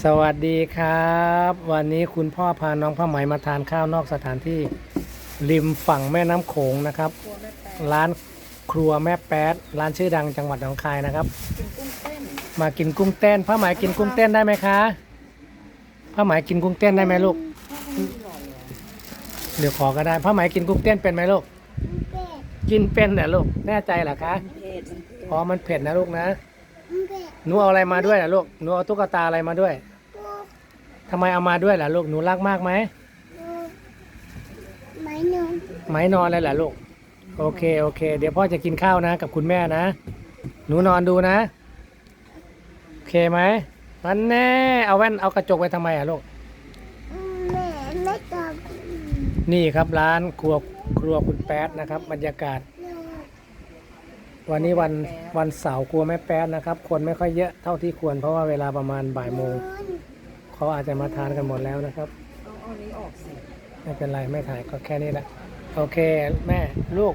สวัสดีครับ วันนี้คุณพ่อพาน้องผ้าไหมมาทานข้าวนอกสถานที่ริมฝั่งแม่น้ำโขงนะครับ ร้านครัวแม่แป๊ดร้านชื่อดังจังหวัดหนองคายนะครับกินกุ้งเต้นมากินกุ้งเต้นผ้าไหมกินกุ้งเต้นได้ไหมคะผ้าไหมกินกุ้งเต้นได้ไหมลูกเดี๋ยวขอก็ได้ผ้าไหมกินกุ้งเต้นเป็นไหมลูกกินเป็นเหรอลูกแน่ใจเหรอคะเผ็ดมันเผ็ดอ๋อมันเผ็ดนะลูกนะ หนูเอาอะไรมาด้วยล่ะลูกหนูเอาตุ๊กตาอะไรมาด้วยทำไมเอามาด้วยล่ะลูกหนูรักมากไหมไม้หนึ่งไม้นอนเลยเหรอลูกโอเคโอเค เดี๋ยวพ่อจะกินข้าวนะ กับคุณแม่นะ หนูนอนดูนะโอเคไหมมันแน่เอาแว่นเอากระจกไว้ทำไมอะลูกแม่ไม่ตอบนี่ครับร้านครัวครัวคุณแป๊ดนะครับ บรรยากาศ วันนี้วันวันเสาร์ครัวแม่แป๊ดนะครับ คนไม่ค่อยเยอะเท่าที่ควร เพราะว่าเวลาประมาณบ่ายโมงเขาอาจจะมาทานกันหมดแล้วนะครับเอาเอานี้ออกสิไม่เป็นไรไม่ถ่ายก็แค่นี้แหละโอเค แม่ลูก